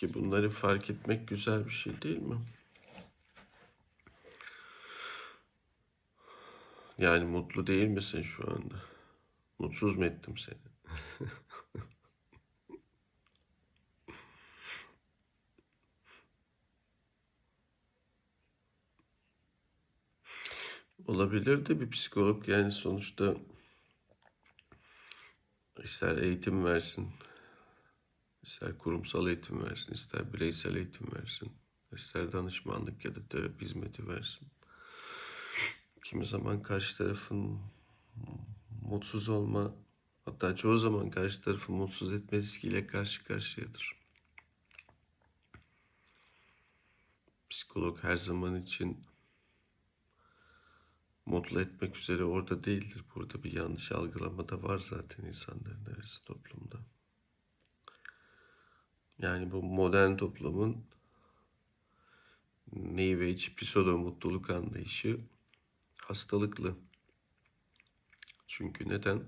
Peki bunları fark etmek güzel bir şey değil mi? Yani mutlu değil misin şu anda? Mutsuz mu ettim seni? Olabilir de bir psikolog yani sonuçta ister eğitim versin, ister kurumsal eğitim versin, ister bireysel eğitim versin, ister danışmanlık ya da terapi hizmeti versin. Kimi zaman karşı tarafın mutsuz olma, hatta çoğu zaman karşı tarafı mutsuz etme riskiyle karşı karşıyadır. Psikolog her zaman için mutlu etmek üzere orada değildir. Burada bir yanlış algılama da var zaten insanların arası toplumda. Yani bu modern toplumun Age pseudo mutluluk anlayışı hastalıklı. Çünkü neden?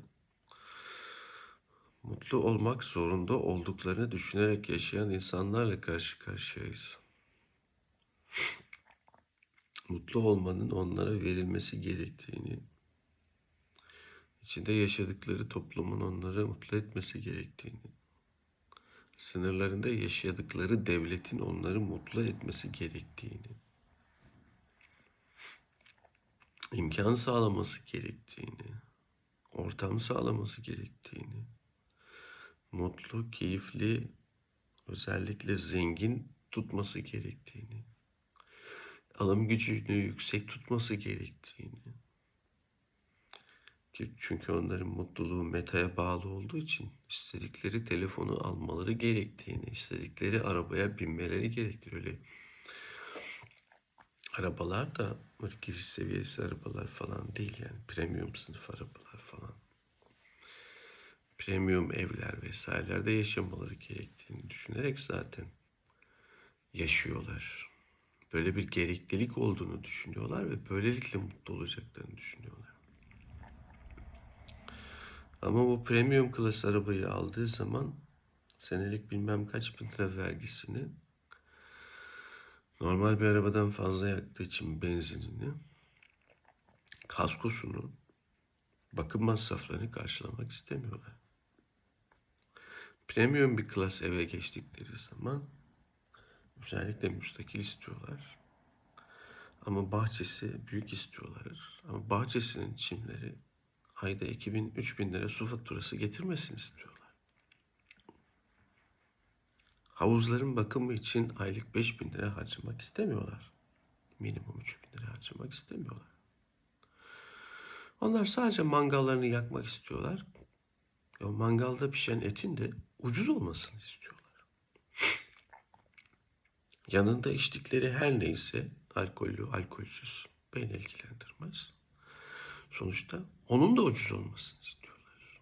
Mutlu olmak zorunda olduklarını düşünerek yaşayan insanlarla karşı karşıyayız. Mutlu olmanın onlara verilmesi gerektiğini, içinde yaşadıkları toplumun onları mutlu etmesi gerektiğini, sınırlarında yaşadıkları devletin onları mutlu etmesi gerektiğini, imkan sağlaması gerektiğini, ortam sağlaması gerektiğini, mutlu, keyifli, özellikle zengin tutması gerektiğini, alım gücünü yüksek tutması gerektiğini, çünkü onların mutluluğu metaya bağlı olduğu için istedikleri telefonu almaları gerektiğini, istedikleri arabaya binmeleri gerektiğini öyle arabalar da böyle giriş seviyesi arabalar falan değil yani premium sınıf arabalar falan. Premium evler vesairelerde yaşamaları gerektiğini düşünerek zaten yaşıyorlar. Böyle bir gereklilik olduğunu düşünüyorlar ve böylelikle mutlu olacaklarını düşünüyorlar. Ama bu premium klas arabayı aldığı zaman senelik bilmem kaç bin lira vergisini normal bir arabadan fazla yaktığı için benzinini, kaskosunu, bakım masraflarını karşılamak istemiyorlar. Premium bir klas eve geçtikleri zaman özellikle müstakil istiyorlar. Ama bahçesi büyük istiyorlar. Ama bahçesinin çimleri ayda 2000-3000 lira su faturası getirmesini istiyorlar. Havuzların bakımı için aylık 5000 lira harcamak istemiyorlar. Minimum 3000 lira harcamak istemiyorlar. Onlar sadece mangallarını yakmak istiyorlar. O mangalda pişen etin de ucuz olmasını istiyorlar. Yanında içtikleri her neyse alkollü, alkolsüz beni ilgilendirmez. Sonuçta onun da ucuz olmasını istiyorlar.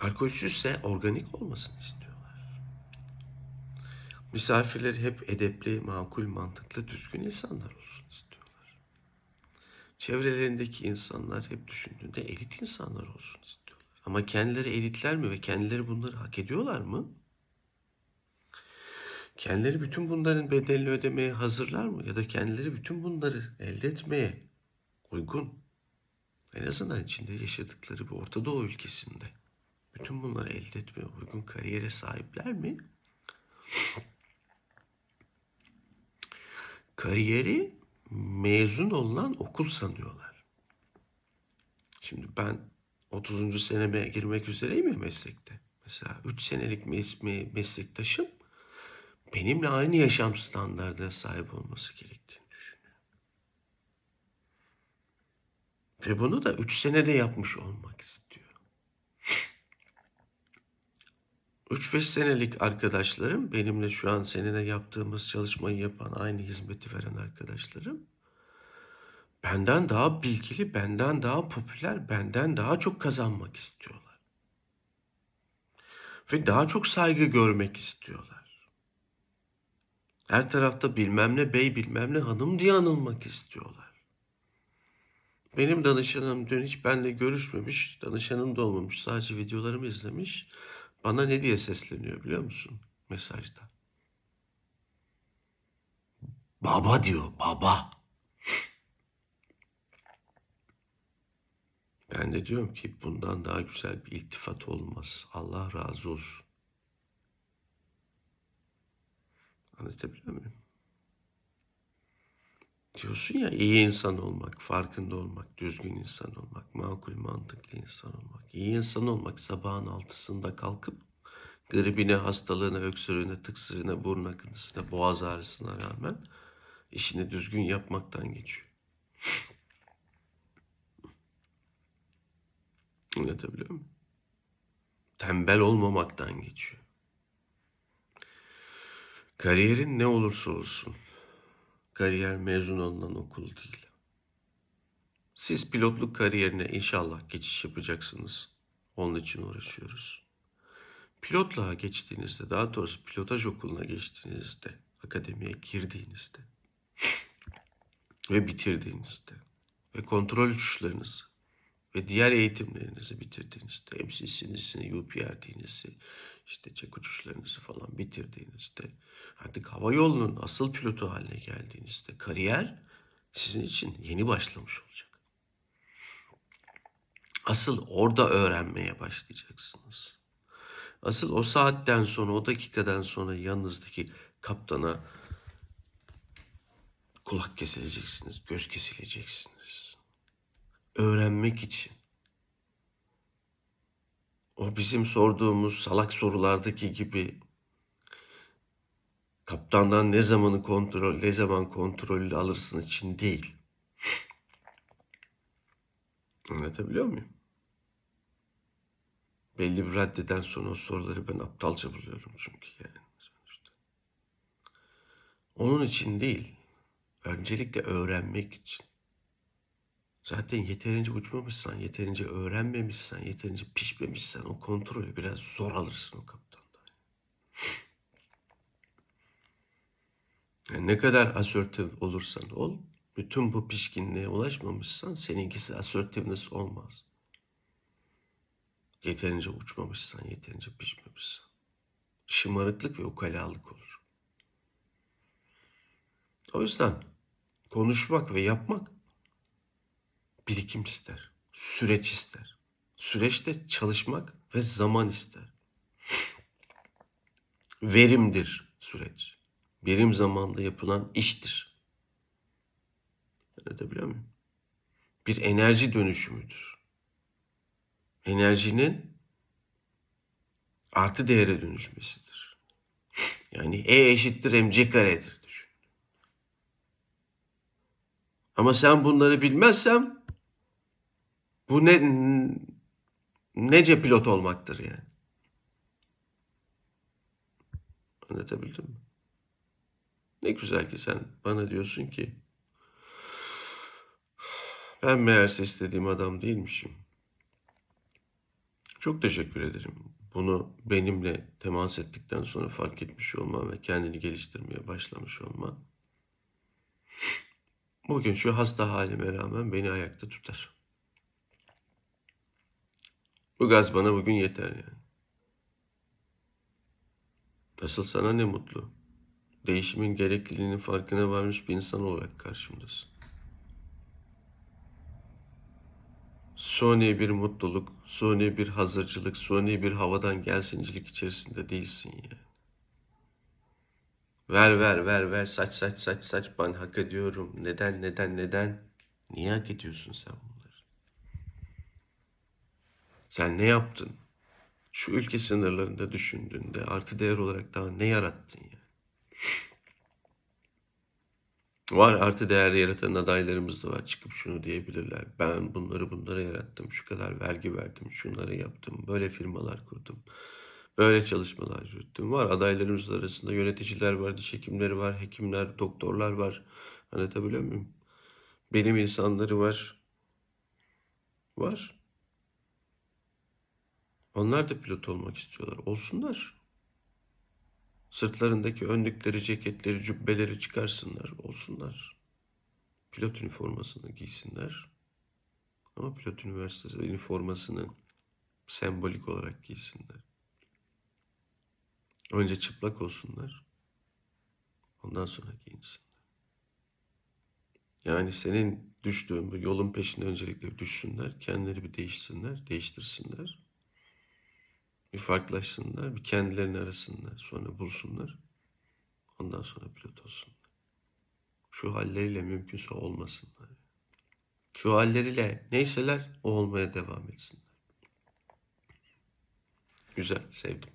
Alkolsüzse organik olmasını istiyorlar. Misafirler hep edepli, makul, mantıklı, düzgün insanlar olsun istiyorlar. Çevrelerindeki insanlar hep düşündüğünde elit insanlar olsun istiyorlar. Ama kendileri elitler mi ve kendileri bunları hak ediyorlar mı? Kendileri bütün bunların bedelini ödemeye hazırlar mı? Ya da kendileri bütün bunları elde etmeye uygun, en azından içinde yaşadıkları bir Orta Doğu ülkesinde bütün bunları elde etmeye uygun kariyere sahipler mi? Kariyeri mezun olunan okul sanıyorlar. Şimdi ben 30. seneme girmek üzereyim ya meslekte. Mesela 3 senelik mes- me- meslektaşım benimle aynı yaşam standartına sahip olması gerektiğini Ve bunu da 3 senede yapmış olmak istiyor. 3-5 senelik arkadaşlarım, benimle şu an seninle yaptığımız çalışmayı yapan, aynı hizmeti veren arkadaşlarım, benden daha bilgili, benden daha popüler, benden daha çok kazanmak istiyorlar. Ve daha çok saygı görmek istiyorlar. Her tarafta bilmem ne bey, bilmem ne hanım diye anılmak istiyorlar. Benim danışanım dün hiç benimle görüşmemiş, danışanım da olmamış, sadece videolarımı izlemiş. Bana ne diye sesleniyor biliyor musun? mesajda. Baba diyor, baba. Ben de diyorum ki bundan daha güzel bir iltifat olmaz. Allah razı olsun. Anlatabiliyor muyum? Diyorsun ya iyi insan olmak, farkında olmak, düzgün insan olmak, makul mantıklı insan olmak. İyi insan olmak sabahın altısında kalkıp gribine, hastalığına, öksürüğüne, tıksırığına, burun akıntısına, boğaz ağrısına rağmen işini düzgün yapmaktan geçiyor. Anlatabiliyor muyum? Tembel olmamaktan geçiyor. Kariyerin ne olursa olsun, kariyer mezun olunan okul değil. Siz pilotluk kariyerine inşallah geçiş yapacaksınız. Onun için uğraşıyoruz. Pilotluğa geçtiğinizde, daha doğrusu pilotaj okuluna geçtiğinizde, akademiye girdiğinizde ve bitirdiğinizde ve kontrol uçuşlarınızı ve diğer eğitimlerinizi bitirdiğinizde, MCC'nizi, UPRT'nizi, işte çek uçuşlarınızı falan bitirdiğinizde, artık hava yolunun asıl pilotu haline geldiğinizde kariyer sizin için yeni başlamış olacak. Asıl orada öğrenmeye başlayacaksınız. Asıl o saatten sonra, o dakikadan sonra yanınızdaki kaptana kulak kesileceksiniz, göz kesileceksiniz. Öğrenmek için. O bizim sorduğumuz salak sorulardaki gibi kaptandan ne zamanı kontrol, ne zaman kontrollü alırsın için değil. Anlatabiliyor muyum? Belli bir raddeden sonra o soruları ben aptalca buluyorum çünkü yani. sonuçta. Onun için değil. Öncelikle öğrenmek için. Zaten yeterince uçmamışsan, yeterince öğrenmemişsen, yeterince pişmemişsen o kontrolü biraz zor alırsın o kaptandan. Yani ne kadar asörtif olursan ol, bütün bu pişkinliğe ulaşmamışsan seninkisi asörtifness olmaz. Yeterince uçmamışsan, yeterince pişmemişsen. Şımarıklık ve ukalalık olur. O yüzden konuşmak ve yapmak birikim ister, süreç ister. Süreçte çalışmak ve zaman ister. Verimdir süreç. Birim zamanda yapılan iştir. Anlatabiliyor muyum? Bir enerji dönüşümüdür. Enerjinin artı değere dönüşmesidir. Yani E eşittir mc karedir düşün. Ama sen bunları bilmezsen bu ne nece pilot olmaktır yani. Anlatabildim mi? Ne güzel ki sen bana diyorsun ki ben meğerse istediğim adam değilmişim. Çok teşekkür ederim. Bunu benimle temas ettikten sonra fark etmiş olma ve kendini geliştirmeye başlamış olma. Bugün şu hasta halime rağmen beni ayakta tutar. Bu gaz bana bugün yeter yani. Asıl sana ne mutlu. Değişimin gerekliliğinin farkına varmış bir insan olarak karşımdasın. Suni bir mutluluk, suni bir hazırcılık, suni bir havadan gelsincilik içerisinde değilsin yani. Ver ver ver ver saç saç saç saç ben hak ediyorum. Neden neden neden? Niye hak ediyorsun sen bunları? Sen ne yaptın? Şu ülke sınırlarında düşündüğünde artı değer olarak daha ne yarattın ya? Var artı değer yaratan adaylarımız da var. Çıkıp şunu diyebilirler. Ben bunları bunlara yarattım. Şu kadar vergi verdim. Şunları yaptım. Böyle firmalar kurdum. Böyle çalışmalar yürüttüm. Var adaylarımız arasında yöneticiler var, diş hekimleri var, hekimler, doktorlar var. Anlatabiliyor muyum? Bilim insanları var. Var. Onlar da pilot olmak istiyorlar. Olsunlar. Sırtlarındaki önlükleri, ceketleri, cübbeleri çıkarsınlar. Olsunlar. Pilot üniformasını giysinler. Ama pilot üniversitesi üniformasını sembolik olarak giysinler. Önce çıplak olsunlar. Ondan sonra giyinsinler. Yani senin düştüğün bu yolun peşine öncelikle düşsünler. Kendileri bir değişsinler, değiştirsinler. Bir farklılaşsınlar, bir kendilerini arasınlar. Sonra bulsunlar. Ondan sonra pilot olsunlar. Şu halleriyle mümkünse olmasınlar. Şu halleriyle neyseler o olmaya devam etsinler. Güzel, sevdim.